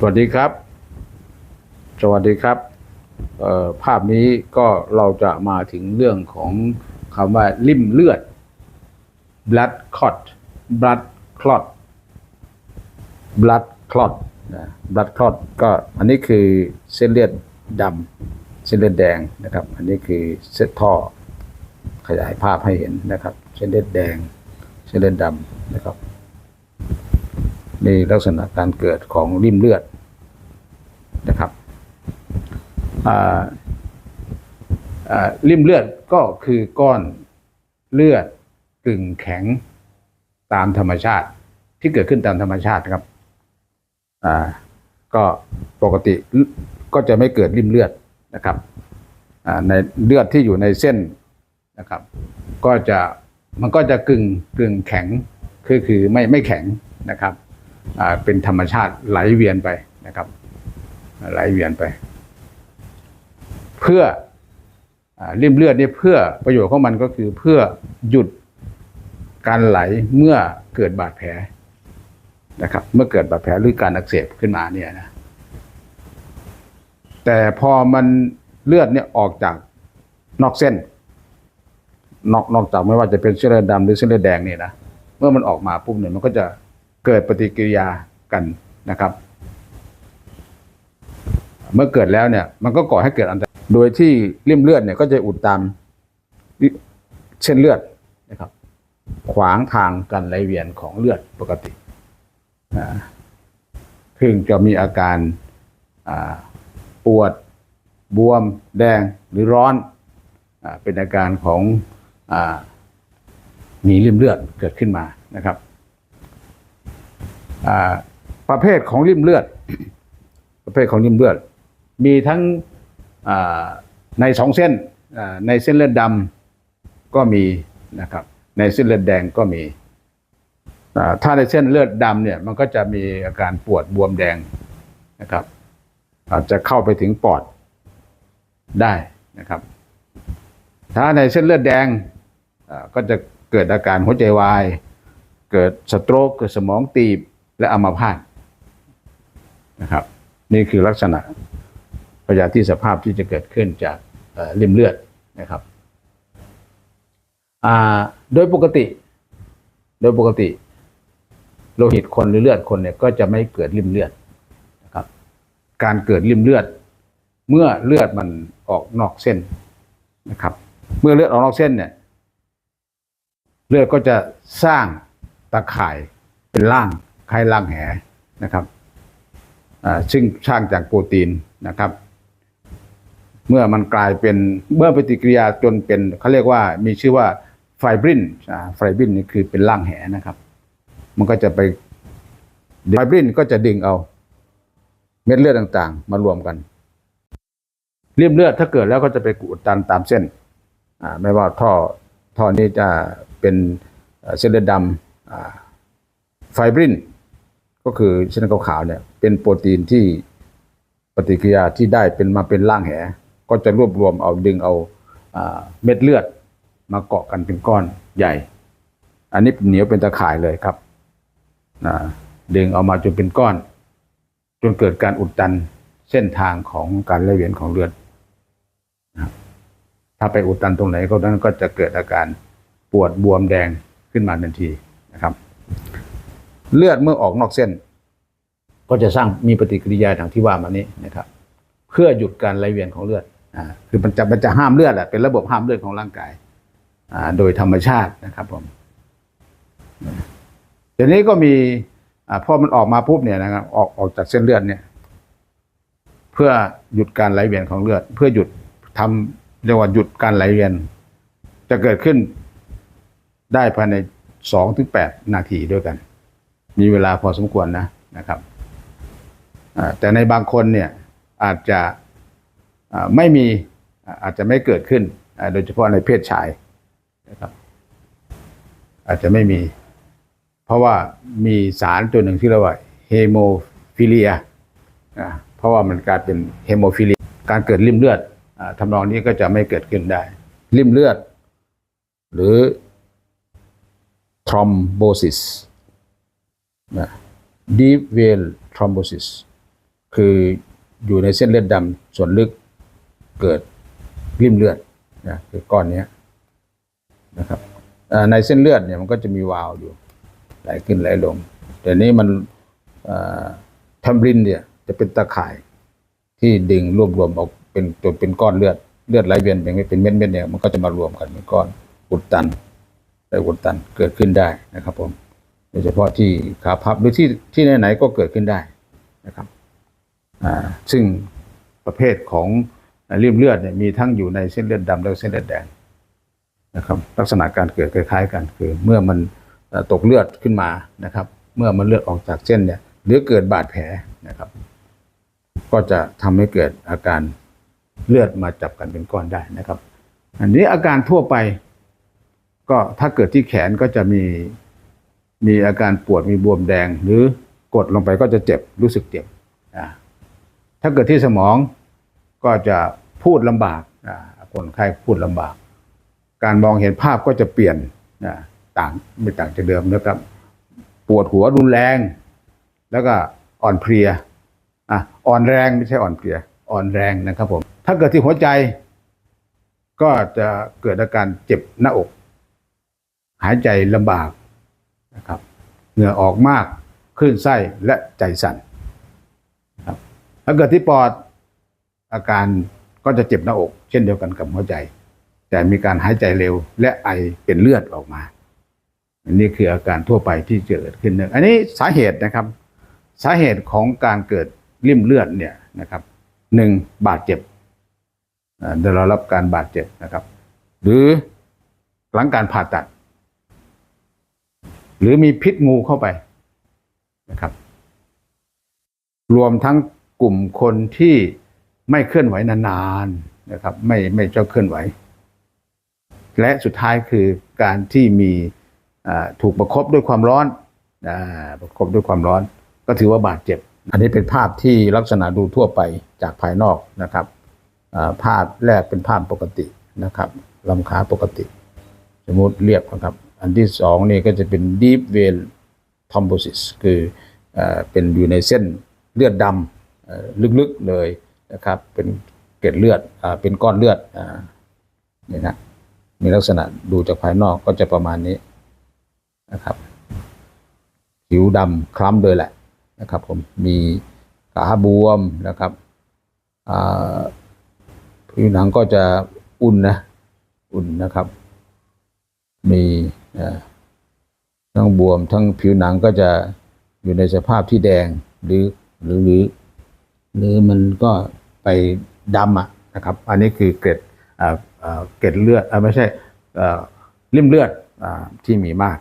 สวัสดีครับ สวัสดีครับ ภาพนี้ก็เราจะมาถึงเรื่องของคำว่าริ่มเลือด blood clot blood clot blood clot นะ blood clot ก็อันนี้คือเส้นเลือดดำเส้นเลือดแดงนะครับ อันนี้คือเส้นท่อขยายภาพให้เห็นนะครับ เส้นเลือดแดง เส้นเลือดดำนะครับ ในลักษณะการเกิดของริ่มเลือดนะครับริ่มเลือดก็คือก้อนเลือดกึ่งแข็งตามธรรมชาติที่เกิดขึ้นตามธรรมชาตินะครับก็ปกติก็จะไม่เกิดริ่มเลือดนะครับในเลือดที่อยู่ในเส้นนะครับ ก็จะมันก็จะกึ่งกึ่งแข็งคือคือไม่ไม่แข็งนะครับ เป็นธรรมชาติไหลเวียนไปนะครับ ไหลเวียนไป เพื่อริ่มเลือดนี่เพื่อประโยชน์ของมันก็คือเพื่อหยุดการไหลเมื่อเกิดบาดแผลนะครับ เมื่อเกิดบาดแผลหรือการอักเสบขึ้นมาเนี่ยนะแต่พอมันเลือดเนี่ยออกจากนอกเส้น นอกนอกจากไม่ว่าจะเป็นเส้นเลือดดำหรือเส้นเลือดแดงเนี่ยนะเมื่อมันออกมาปุ๊บเนี่ยมันก็จะ เกิดปฏิกิริยากันนะครับ เมื่อเกิดแล้วเนี่ย มันก็ก่อให้เกิดอันตรายโดยที่ริ่มเลือดเนี่ยก็จะอุดตามเส้นเลือดนะครับ ขวางทางการไหลเวียนของเลือดปกติอ่าซึ่งจะมีอาการปวดบวม แดงหรือร้อนอเป็นอาการของอมีริ่มเลือดเกิดขึ้นมานะครับ ประเภทของริ่มเลือด ประเภทของริ่มเลือด มีทั้งในสองเส้นในเส้นเลือดดำก็มีนะครับ ในเส้นเลือดแดงก็มีถ้าในเส้นเลือดดำเนี่ยมันก็จะมีอาการปวดบวมแดงนะครับ อาจจะเข้าไปถึงปอดได้นะครับ ถ้าในเส้นเลือดแดงก็จะเกิดอาการหัวใจวาย เกิดสโตรกเกิดสมองตีบ และอัมาพาตนะครับ นี่คือลักษณะพยาธิสภาพที่จะเกิดขึ้นจากริ่มเลือดนะครับโดยปกติ โดยปกติ โลหิตคนหรือเลือดคนเนี่ยก็จะไม่เกิดริ่มเลือดนะครับ การเกิดริ่มเลือด เมื่อเลือดมันออกนอกเส้นนะครับ เมื่อเลือดออกนอกเส้นเนี่ย เลือดก็จะสร้างตะข่ายเป็นร่าง คล้ายร่างแหนะครับซึ่งสร้างจากโปรตีนนะครับ เมื่อมันกลายเป็นเมื่อปฏิกิริยาจนเป็นเขาเรียกว่ามีชื่อว่าไฟบรินไฟบรินนี่คือเป็นร่างแหนะครับ มันก็จะไปไฟบรินก็จะดึงเอา เม็ดเลือดต่างๆ มารวมกันเลี่ยมเลือดถ้าเกิดแล้วก็จะไปอุดตันตามเส้นไม่ว่าท่อท่อนี้จะเป็นเส้นเลือดดำไฟบริน ก็คือเส้นขาวๆเนี่ยเป็นโปรตีนที่ปฏิกิริยาที่ได้เป็นมาเป็นร่างแห ก็จะรวบรวมเอาดึงเอาเม็ดเลือดมาเกาะกันเป็นก้อนใหญ่ อันนี้เหนียวเป็นตะข่ายเลยครับดึงเอามาจนเป็นก้อน จนเกิดการอุดตันเส้นทางของการไหลเวียนของเลือดถ้าไปอุดตันตรงไหนก็นั้นก็จะเกิดอาการปวดบวมแดงขึ้นมาทันทีนะครับ เลือดเมื่อออกนอกเส้น ก็จะสร้างมีปฏิกิริยาทางที่ว่ามานี้นะครับ เพื่อหยุดการไหลเวียนของเลือดอ่าคือมันจะมันจะห้ามเลือดแหละเป็นระบบห้ามเลือดของร่างกายอ่าโดยธรรมชาตินะครับผมทีนี้ก็มีอ่าพอมันออกมาปุ๊บเนี่ยนะครับออกออกจากเส้นเลือดเนี่ย เพื่อหยุดการไหลเวียนของเลือด เพื่อหยุดทำเรียกว่าหยุดการไหลเวียน จะเกิดขึ้นได้ภายในสองถึงแปดนาทีด้วยกัน มีเวลาพอสมควรนะนะครับแต่ในบางคนเนี่ยอาจจะไม่มีอาจจะไม่เกิดขึ้น โดยเฉพาะในเพศชายนะครับ อาจจะไม่มี เพราะว่ามีสารตัวหนึ่งที่เรียกว่าเฮโมฟิเลียเพราะว่ามันกลายเป็นเฮโมฟิเลียการเกิดริ่มเลือดทำนองนี้ก็จะไม่เกิดขึ้นได้ ริ่มเลือด หรือ thrombosis นะ deep vein thrombosis คืออยู่ในเส้นเลือดดำส่วนลึกเกิดริ่มเลือดนะคือก้อนนี้นะครับในเส้นเลือดเนี่ยมันก็จะมีวาล์วอยู่ไหลขึ้นไหลลง แต่นี้มันทำรินเนี่ยจะเป็นตะข่ายที่ดึงรวบรวมออกเป็นจนเป็นก้อนเลือดเลือดไหลเวียนเป็นเป็นเม็ดเม็ดเนี่ยมันก็จะมารวมกันเป็นก้อนอุดตันได้อุดตันเกิดขึ้นได้นะครับผม โดยเฉพาะที่ขาพับหรือที่ที่ไหนๆก็เกิดขึ้นได้นะครับซึ่งประเภทของริ่มเลือดเนี่ยมีทั้งอยู่ในเส้นเลือดดำและเส้นเลือดแดงนะครับลักษณะการเกิดคล้ายๆกันคือเมื่อมันตกเลือดขึ้นมานะครับ เมื่อมันเลือดออกจากเส้นเนี่ยหรือเกิดบาดแผลนะครับ ก็จะทำให้เกิดอาการเลือดมาจับกันเป็นก้อนได้นะครับ อันนี้อาการทั่วไป ก็ถ้าเกิดที่แขนก็จะมี มีอาการปวดมีบวมแดง หรือกดลงไปก็จะเจ็บรู้สึกเจ็บถ้าเกิดที่สมองก็จะพูดลำบากคนไข้พูดลำบาก การมองเห็นภาพก็จะเปลี่ยนต่างไม่ต่างจากเดิมนะครับ ปวดหัวรุนแรง แล้วก็อ่อนเพลียอะอ่อนแรงไม่ใช่อ่อนเพลีย อ่อนแรงนะครับผม ถ้าเกิดที่หัวใจ ก็จะเกิดอาการเจ็บหน้าอก หายใจลำบาก นะครับเหงื่อออกมากคลื่นไส้และใจสั่นครับถ้าเกิดที่ปอดอาการก็จะเจ็บหน้าอก เช่นเดียวกันกับหัวใจ แต่มีการหายใจเร็วและไอเป็นเลือดออกมา อันนี้คืออาการทั่วไปที่เกิดขึ้นหนึ่งอันนี้สาเหตุนะครับ สาเหตุของการเกิดริ่มเลือดเนี่ยนะครับหนึ่งบาดเจ็บอ่าได้รับการบาดเจ็บนะครับ หรือหลังการผ่าตัด หรือมีพิษงูเข้าไปนะครับ รวมทั้งกลุ่มคนที่ไม่เคลื่อนไหวนานๆนะครับ ไม่ไม่เจ้าเคลื่อนไหว และสุดท้ายคือการที่มีถูกประคบด้วยความร้อนอประคบด้วยความร้อน ก็ถือว่าบาดเจ็บ อันนี้เป็นภาพที่ลักษณะดูทั่วไปจากภายนอกนะครับภาพแรกเป็นภาพปกตินะครับลำขาปกติ สมมติเรียบนะครับ อันที่สองนี่ก็จะเป็น deep vein thrombosis คือเอ่อเป็นอยู่ในเส้นเลือดดำลึกๆเลยนะครับเป็นเกล็ดเลือดอเป็นก้อนเลือดอนี่นะมีลักษณะดูจากภายนอกก็จะประมาณนี้นะครับผิวดำคล้ำเลยแหละนะครับผมมีขาบวมนะครับผิวหนังก็จะอุ่นนะ อุ่นนะครับ มี ทั้งบวมทั้งผิวหนังก็จะอยู่ในสภาพที่แดงหรือหรือหรือหรือมันก็ไปดำอะนะครับ อันนี้คือเกล็ดเกล็ดเลือดอไม่ใช่ริ่มเลือดอที่มีมาก